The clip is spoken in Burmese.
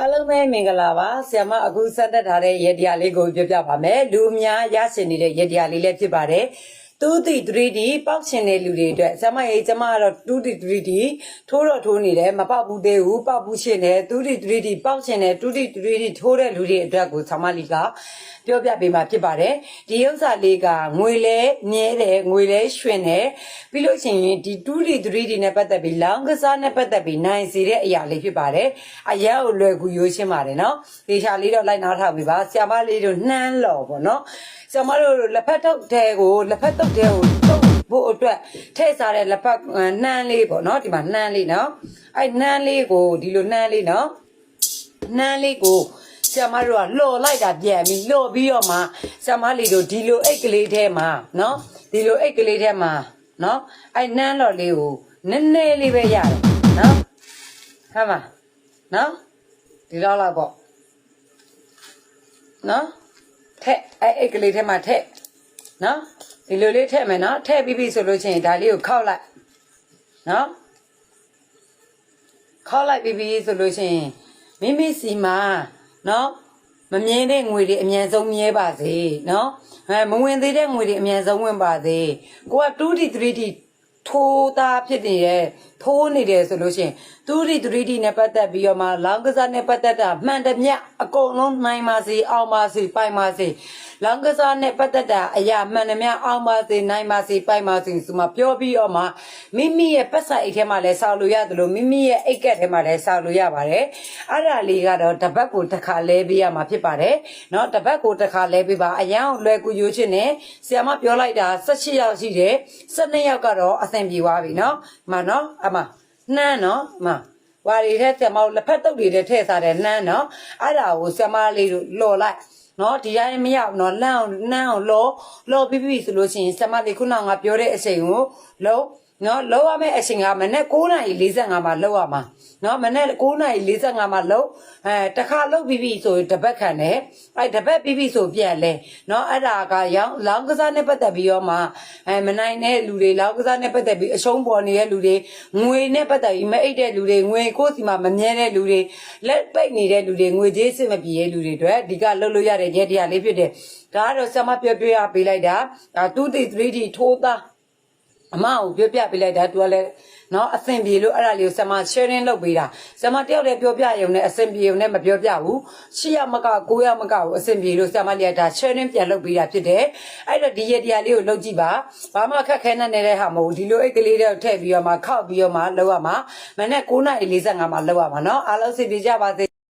အားလုံးပဲမင်္ဂလာပါဆ iam မအခုဆက်တက်ထားတဲ့ရေဒီယာလေးကိုပြောပြပါမယ်လူအများရရှိနေတဲ့ရေဒီယာလေးလည်းဖြစ်ပါတယ် တူတီ 3D ပေါက်ရှင်တဲ့လူတွေအတွက်ဆ iam မရေးကျမကတော့တူတီ 3D ထိုးတော့ထိုးနေတယ်မပေါက်ဘူးသေးဘူးပေါက်ဘူးရှင်တယ်တူတီ 3D ပေါက်ရှင်တယ်တူတီ 3D ထိုးတဲ့လူတွေအတွက်ကိုဆ iam မလီကပြောပြပေးမှာဖြစ်ပါတယ်ဒီဥစ္စာလေးကငွေလဲမြဲတယ်ငွေလဲရွှင်တယ်ပြီးလို့ရှိရင်ဒီ 2D 3D နဲ့ပတ်သက်ပြီးလောင်းကစားနဲ့ပတ်သက်ပြီးနိုင်စီတဲ့အရာလေးဖြစ်ပါတယ်အရာကိုလွယ်ကူရိုးရှင်းပါတယ်နော်ဒေချာလေးတော့လိုက်နားထောင်ပြီပါဆ iam မလေးတို့နှမ်းလော်ပေါ့နော် ဆ iam မတို့လက်ဖက်ထုတ်တဲ့ကိုလက်ဖက်ထုတ်တဲ့ကိုတုတ်ဖို့အတွက်ထည့်စားတဲ့လက်ဖက်နှမ်းလေးပေါ့နော်ဒီမှာနှမ်းလေးနော်အဲ့နှမ်းလေးကိုဒီလိုနှမ်းလေးနော်နှမ်းလေးကိုဆရာမတို့ကလော်လိုက်တာပြန်ပြီးလော်ပြီးတော့မှဆရာမလေးတို့ဒီလိုအိတ်ကလေးထဲမှာနော်ဒီလိုအိတ်ကလေးထဲမှာနော်အဲ့နှမ်းလော်လေးကိုနည်းနည်းလေးပဲရတယ်နော်ဟမ်မနော်ဒီလောက်လောက်ပေါ့နော်ထ က်အဲ့အိတ်ကလေးထဲမှာထက်နော်ဒီလိုလေးထည့်မယ်နော်ထည့်ပြီးပြီဆိုလို့ချင်းဒါလေးကိုခောက်လိုက်နော်ခောက်လိုက်ပြီးပြီဆိုလို့ရှိရင်မိမိစီမှာနော်မမြင်တဲ့ငွေတွေအမြန်ဆုံးမြဲပါစေနော်အဲမဝင်သေးတဲ့ငွေတွေအမြန်ဆုံးဝင်ပါစေကိုက 2D 3D ထိုးသားဖြစ်နေရဲ့ထိုးနေတယ်ဆိုလို့ရှိရင် 2D 3D နဲ့ပတ်သက်ပြီးတော့မှလောင်းကစားနဲ့ပတ်သက်တာမှန်တမျှအကုန်လုံးနိုင်ပါစေအောင်ပါစေပိုင်ပါစေလောင်းကစားနဲ့ပတ်သက်တာအရာမှန်တမျှအောင်ပါစေနိုင်ပါစေပိုင်ပါစေဆိုမှပြောပြီးတော့မှမိမိရဲ့ပတ်ဆိုင်အိတ်ထဲမှာလည်းဆောက်လို့ရတယ်လို့မိမိရဲ့အိတ်ကက်ထဲမှာလည်းဆောက်လို့ရပါတယ်အဲ့ဒါလေးကတော့တစ်ပတ်ကိုတစ်ခါလဲပေးရမှာဖြစ်ပါတယ်เนาะတစ်ပတ်ကိုတစ်ခါလဲပေးပါအရန်လွယ်ကူရိုးချင်းနဲ့ဆရာမပြောလိုက်တာ18ယောက်ရှိတယ်12ယောက်ကတော့အဆ င်ပြေသွားပြီနော်မနော်အမနှမ်းနော်အမဝါရီထဲဆံမလက်ဖက်တုပ်တွေထဲထည့်စားတယ်နှမ်းနော်အဲ့ဒါကိုဆံမလေးတို့လော်လိုက်နော်ဒီတိုင်းမရဘူးနော်လန့်အောင်နှမ်းအောင်လောလောပြီးပြီဆိုလို့ရှိရင်ဆံမလေးခုနကငါပြောတဲ့အချိန်ကိုလုံး နော်လောရမယ့်အချိန်ကမနေ့9:45မှာလောရမှာနော်မနေ့9:45မှာလောအဲတခါလောပြီးပြီဆိုရင်တပတ်ခံတယ်အဲတပတ်ပြီးပြီဆိုပြန်လဲနော်အဲ့ဒါကရောင်းလောင်းကစားနဲ့ပတ်သက်ပြီးတော့မှအဲမနိုင်တဲ့လူတွေလောင်းကစားနဲ့ပတ်သက်ပြီးအရှုံးပေါ်နေတဲ့လူတွေငွေနဲ့ပတ်သက်ပြီးမအိတ်တဲ့လူတွေငွေကိုယ်စီမှာမမြဲတဲ့လူတွေလက်ပိတ်နေတဲ့လူတွေငွေကြေးစစ်မပြေတဲ့လူတွေအတွက်ဒီကလှုပ်လို့ရတဲ့ရဲတရားလေးဖြစ်တယ်ဒါကတော့ဆမပြောပြရပေးလိုက်တာဒါ 2D 3D ထိုးသား အမကိုပြောပြပေးလိုက်တာသူကလည်းနော်အဆင်ပြေလို့အဲ့ဒါလေးကိုဆမ sharing လုပ်ပေးတာဆမတယောက်တည်းပြောပြရုံနဲ့အဆင်ပြေုံနဲ့မပြောပြဘူးရှစ်ရမကကိုရမကကိုအဆင်ပြေလို့ဆမလေးကဒါ sharing ပြန်လုပ်ပေးတာဖြစ်တယ်အဲ့တော့ဒီရတရားလေးကိုလုပ်ကြည့်ပါဘာမှခက်ခဲနေတဲ့ဟာမဟုတ်ဒီလိုအိတ်ကလေးတွေထည့်ပြီးတော့မှခောက်ပြီးတော့မှလောက်ရမှာမနေ့9:45မှာလောက်ရမှာနော်အားလုံးစီပြေကြပါစေ